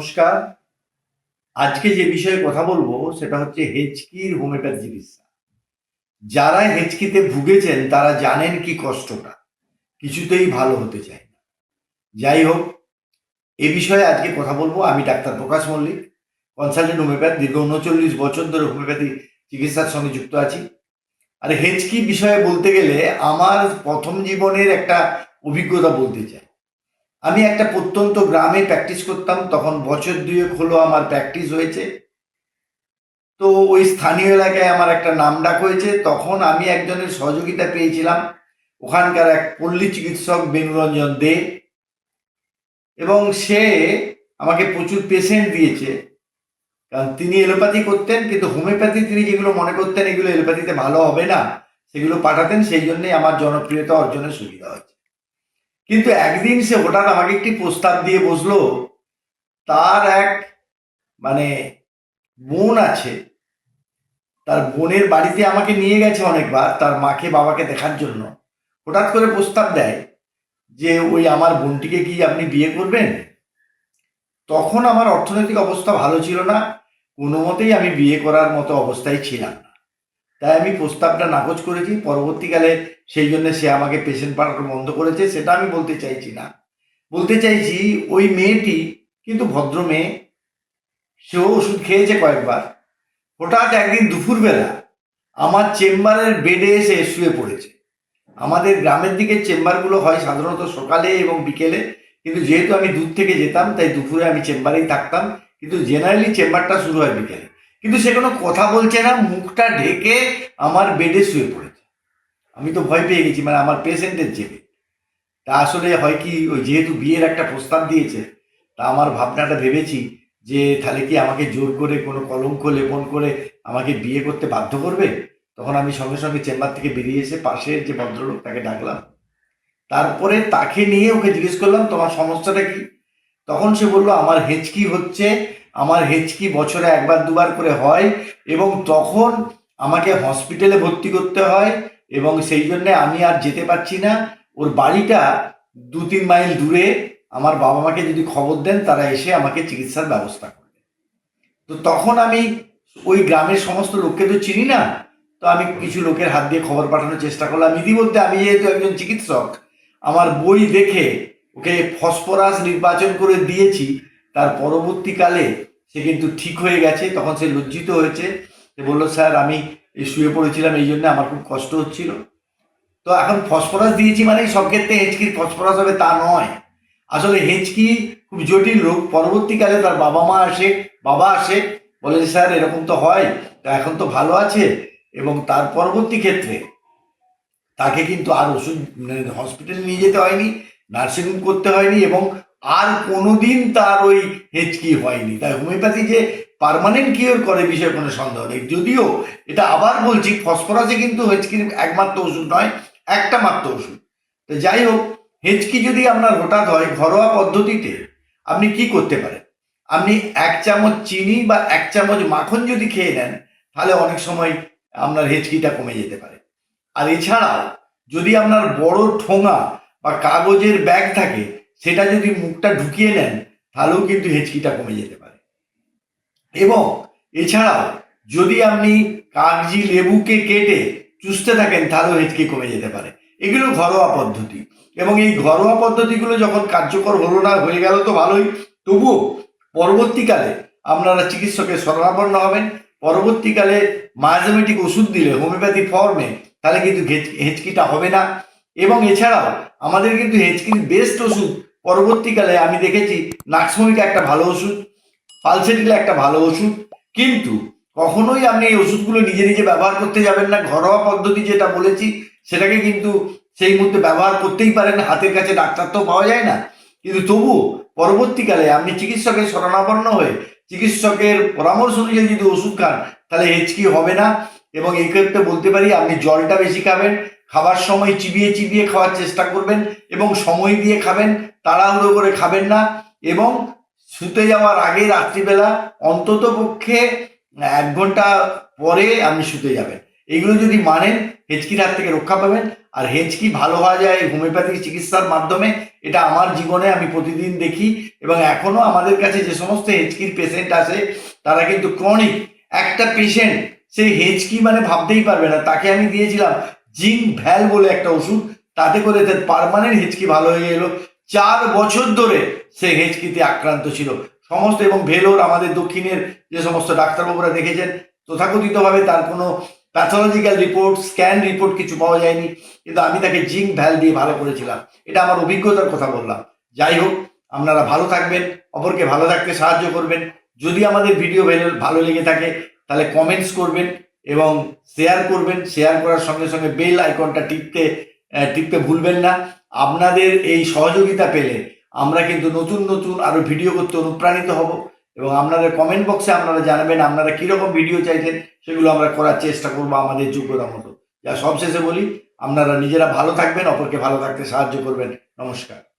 নমস্কার। আজকে যে বিষয়ে কথা বলব সেটা হচ্ছে হেঁচকির হোমিওপ্যাথি চিকিৎসা। যারা হেঁচকিতে ভুগেছেন তারা জানেন কি কষ্টটা। কিছুতেই ভালো হতে চায় না। যাই হোক, এ বিষয়ে আজকে কথা বলব। আমি doctor Prakash Mallick, consultant homoeopath, দীর্ঘ উনচল্লিশ বছর ধরে হোমিওপ্যাথি চিকিৎসার সঙ্গে যুক্ত আছি। আর হেঁচকি বিষয়ে বলতে গেলে আমার প্রথম জীবনের একটা অভিজ্ঞতা বলতে চাই। আমি একটা প্রত্যন্ত গ্রামে প্র্যাকটিস করতাম, তখন বছর দুয়েক হলো আমার প্র্যাকটিস হয়েছে। তো ওই স্থানীয় এলাকায় আমার একটা নাম ডাক হয়েছে। তখন আমি একজনের সহযোগিতা পেয়েছিলাম, ওখানকার এক পল্লী চিকিৎসক বেনুরঞ্জন দে। এবং সে আমাকে প্রচুর পেশেন্ট দিয়েছে। কারণ তিনি এলোপ্যাথি করতেন, কিন্তু হোমিওপ্যাথি তিনি যেগুলো মনে করতেন, এগুলো এলোপ্যাথিতে ভালো হবে না, সেগুলো পাঠাতেন, সেই জন্যই আমার জনপ্রিয়তা অর্জনের সুবিধা হচ্ছে কিন্তু একদিন সে হঠাৎ আমাকে একটি প্রস্তাব দিয়ে বসল, তার এক মানে বোন আছে। তার বোনের বাড়িতে আমাকে নিয়ে গেছে অনেকবার, তার মাকে, বাবাকে দেখার জন্য। হঠাৎ করে প্রস্তাব দেয় যে, ওই আমার বোনটিকে কি আপনি বিয়ে করবেন? তখন আমার অর্থনৈতিক অবস্থা ভালো ছিল না। কোনো মতেই আমি বিয়ে করার মতো অবস্থায় ছিলাম না। তাই আমি প্রস্তাবটা নাকচ করেছি। পরবর্তীকালে সেই জন্য সে আমাকে পেশেন্ট পাঠানো বন্ধ করেছে, সেটা আমি বলতে চাইছি না। বলতে চাইছি, ওই মেয়েটি কিন্তু ভদ্র মেয়ে, সেও ওষুধ খেয়েছে কয়েকবার। হঠাৎ একদিন দুপুরবেলা আমার চেম্বারের বেডে এসে শুয়ে পড়েছে। আমাদের গ্রামের দিকে চেম্বারগুলো হয় সাধারণত সকালে এবং বিকেলে, কিন্তু যেহেতু আমি দূর থেকে যেতাম, তাই দুপুরে আমি চেম্বারেই থাকতাম, কিন্তু জেনারেলি চেম্বারটা শুরু হয় বিকেলে। কিন্তু সে কোনো কথা বলছে না, মুখটা ঢেকে আমার বেডে শুয়ে পড়েছে। আমি তো ভয় পেয়ে গেছি মানে আমার পেশেন্টের জেগে তা আসলে হয় কি, ওই যেহেতু বিয়ের একটা প্রস্তাব দিয়েছে, তা আমার ভাবনাটা ভেবেছি যে তাহলে কি আমাকে জোর করে কোনো কলঙ্ক লেপন করে আমাকে বিয়ে করতে বাধ্য করবে? তখন আমি সঙ্গে সঙ্গে চেম্বার থেকে বেরিয়ে এসে পাশের যে ভদ্রলোক, তাকে ডাকলাম। তারপরে তাকে নিয়ে ওকে জিজ্ঞেস করলাম, তোমার সমস্যাটা কি? তখন সে বলল, আমার হেঁচকি হচ্ছে, আমার হেঁচকি বছরে একবার দুবার করে হয় এবং তখন আমাকে হসপিটালে ভর্তি করতে হয় এবং সেই জন্যে আমি আর যেতে পারছি না। ওর বাড়িটা দু তিন মাইল দূরে। আমার বাবা মাকে যদি খবর দেন, তারা এসে আমাকে চিকিৎসার ব্যবস্থা করবে। তো তখন আমি ওই গ্রামের সমস্ত লোককে তো চিনি না। তো আমি কিছু লোকের হাত দিয়ে খবর পাঠানোর চেষ্টা করলাম। ইতিমধ্যে আমি যেহেতু একজন চিকিৎসক, আমার বই দেখে ওকে ফসফরাস নির্বাচন করে দিয়েছি। তার পরবর্তীকালে সে কিন্তু ঠিক হয়ে গেছে। তখন সে লজ্জিত হয়েছে। সে বলল, স্যার, আমি এই শুয়ে পড়েছিলাম, এই জন্য আমার খুব কষ্ট হচ্ছিল। তো এখন ফসফরাস দিয়েছি মানে সব ক্ষেত্রে হেঁচকির ফসফরাস হবে তা নয়। আসলে হেঁচকি খুব জটিল রোগ। পরবর্তীকালে তার বাবা মা আসে, বাবা আসে, বলে যে, স্যার, এরকম তো হয়, তো এখন তো ভালো আছে। এবং তার পরবর্তী ক্ষেত্রে তাকে কিন্তু আর ওষুধ হসপিটালে নিয়ে যেতে হয়নি নার্সিংহোম করতে হয়নি এবং আর কোনোদিন তার ওই হেঁচকি হয়নি। তাই হোমিওপ্যাথি যে পার্মানেন্ট কিওর করে বিষয়ে কোনো সন্দেহ নেই। যদিও এটা আবার বলছি ফসফরাসে কিন্তু হেঁচকির একমাত্র ওষুধ নয়, একটা মাত্র ওষুধ। তো যাই হোক হেঁচকি যদি আপনার হঠাৎ হয় ঘরোয়া পদ্ধতিতে, আপনি কি করতে পারেন? আপনি এক চামচ চিনি বা এক চামচ মাখন যদি খেয়ে নেন, তাহলে অনেক সময় আপনার হেঁচকিটা কমে যেতে পারে। আর এছাড়াও, যদি আপনার বড় ঠোঙা বা কাগজের ব্যাগ থাকে, সেটা যদি মুখটা ঢুকিয়ে নেন, তাহলেও কিন্তু হেঁচকিটা কমে যেতে পারে। এবং এছাড়াও যদি আপনি কাগজি লেবুকে কেটে চুষতে থাকেন, তাহলেও হেঁচকি কমে যেতে পারে। এগুলো ঘরোয়া পদ্ধতি। এবং এই ঘরোয়া পদ্ধতিগুলো যখন কার্যকর হলো না, হয়ে গেল তো ভালোই। তবুও পরবর্তীকালে আপনারা চিকিৎসকের শরণাপন্ন হবেন। পরবর্তীকালে মায়াজমেটিক ওষুধ দিলে, হোমিওপ্যাথি ফর্মে, তাহলে কিন্তু হেঁচকিটা হবে না। এবং এছাড়াও আমাদের কিন্তু হেঁচকির বেস্ট ওষুধ, পরবর্তীকালে আমি দেখেছি নাক্সমোমিকা একটা ভালো ওষুধ পালসেটিলা একটা ভালো ওষুধ, কিন্তু কখনোই আপনি এই ওষুধগুলো নিজে নিজে ব্যবহার করতে যাবেন না। ঘরোয়া পদ্ধতি যেটা বলেছি, সেটাকে কিন্তু সেই মুহূর্তে ব্যবহার করতেই পারেন হাতের কাছে ডাক্তার তো পাওয়া যায় না। কিন্তু তবুও পরবর্তীকালে আপনি চিকিৎসকের শরণাপন্ন হয়ে চিকিৎসকের পরামর্শ অনুযায়ী যদি ওষুধ খান, তাহলে হেঁচকি হবে না। এবং এই ক্ষেত্রে বলতে পারি, আপনি জলটা বেশি খাবেন, খাবার সময় চিবিয়ে চিবিয়ে খাওয়ার চেষ্টা করবেন এবং সময় দিয়ে খাবেন, তাড়াহুড়ো করে খাবেন না। এবং শুতে যাওয়ার আগে রাত্রিবেলা অন্তত পক্ষে এক ঘণ্টা পরে আপনি শুতে যাবেন। এইগুলো যদি মানেন, হেঁচকির হাত থেকে রক্ষা পাবেন। আর হেঁচকি ভালো হওয়া যায় হোমিওপ্যাথিক চিকিৎসার মাধ্যমে, এটা আমার জীবনে আমি প্রতিদিন দেখি এবং এখনও আমাদের কাছে যে সমস্ত হেঁচকির পেশেন্ট আসে তারা কিন্তু ক্রনিক একটা পেশেন্ট সে হেঁচকি মানে ভাবতেই পারবে না। তাকে আমি দিয়েছিলাম জিঙ্ক ভ্যাল বলে একটা ওষুধ, তাতে করে তার পারমানেন্ট হেঁচকি ভালো হয়ে এলো। চার বছর ধরে সে হেঁচকিতে আক্রান্ত ছিল। সমস্ত এবং ভেলোর, আমাদের দক্ষিণের যে সমস্ত ডাক্তারবাবুরা দেখেছেন, তথাকথিতভাবে তার কোনো প্যাথোলজিক্যাল রিপোর্ট স্ক্যান রিপোর্ট কিছু পাওয়া যায়নি। কিন্তু আমি তাকে জিঙ্ক ভ্যাল দিয়ে ভালো করেছিলাম। এটা আমার অভিজ্ঞতার কথা বললাম। যাই হোক, আপনারা ভালো থাকবেন, অপরকে ভালো থাকতে সাহায্য করবেন। যদি আমাদের ভিডিও ভালো- ভালো লেগে থাকে, তাহলে কমেন্টস করবেন এবং শেয়ার করবেন। শেয়ার করার সঙ্গে সঙ্গে বেল আইকনটা টিপতে টিপতে ভুলবেন না। আপনাদের এই সহযোগিতা পেলে আমরা কিন্তু নতুন নতুন আরও ভিডিও করতে অনুপ্রাণিত হব এবং আপনাদের কমেন্ট বক্সে আপনারা জানাবেন আপনারা কীরকম ভিডিও চাইছেন সেগুলো আমরা করার চেষ্টা করব আমাদের যোগ্যতা মতো। যা সবশেষে বলি, আপনারা নিজেরা ভালো থাকবেন, অপরকে ভালো থাকতে সাহায্য করবেন। নমস্কার।